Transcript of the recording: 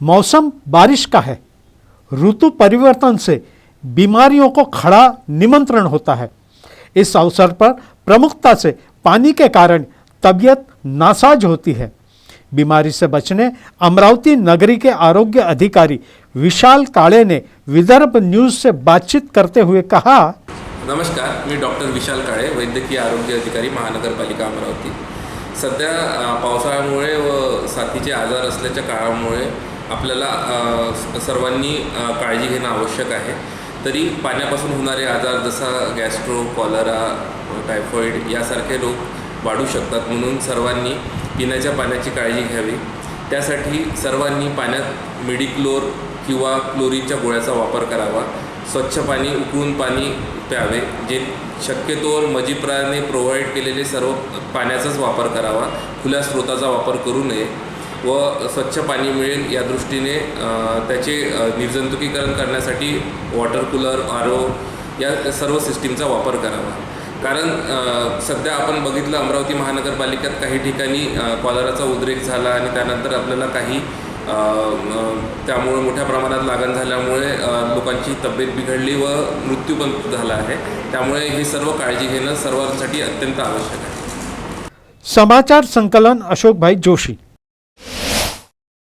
मौसम बारिश का है। ऋतु परिवर्तन से बीमारियों को खड़ा निमंत्रण होता है। इस अवसर पर प्रमुखता से पानी के कारण तबीयत नासाज होती है। बीमारी से बचने अमरावती नगरी के आरोग्य अधिकारी विशाल काळे ने विदर्भ न्यूज़ से बातचीत करते हुए कहा नमस्कार मी डॉक्टर विशाल काळे वैद्यकीय आरोग्य अधिकारी महानगरपालिका अमरावती. सध्या अ, पावसाळ्यामुळे व साथीचे आजार असल्याच्या काळामुळे आपल्याला सर्वांनी काळजी घेणं आवश्यक आहे. तरी पाण्यापासून होणारे आजार जसा गॅस्ट्रो कॉलरा टायफॉईड यासारखे रोग वाढू शकतात. म्हणून सर्वांनी पिण्याच्या पाण्याची काळजी घ्यावी. त्यासाठी सर्वांनी पाण्यात मेडिक्लोर किंवा क्लोरीनच्या गोळ्याचा वापर करावा. स्वच्छ पाणी उकळून पाणी प्यावे जे शक्यतोवर मजीप्राने प्रोव्हाइड केलेले सर्व पाण्याचाच वापर करावा. खुल्या स्रोताचा वापर करू नये. व स्वच्छ पाणी मिळेल या दृष्टीने त्याचे निर्जंतुकीकरण करण्यासाठी वॉटर कूलर आर ओ या सर्व सिस्टीमचा वापर करावा. कारण सध्या आपण बघितलं अमरावती महानगरपालिकेत काही ठिकाणी कॉलराचा उद्रेक झाला आणि त्यानंतर आपल्याला काही त्यामुळे मोठ्या प्रमाणात लागण झाल्यामुळे लोकांची तब्येत बिघडली व मृत्यू पण झाला आहे. त्यामुळे ही सर्व काळजी घेणं सर्वांसाठी अत्यंत आवश्यक आहे. समाचार संकलन अशोकभाई जोशी.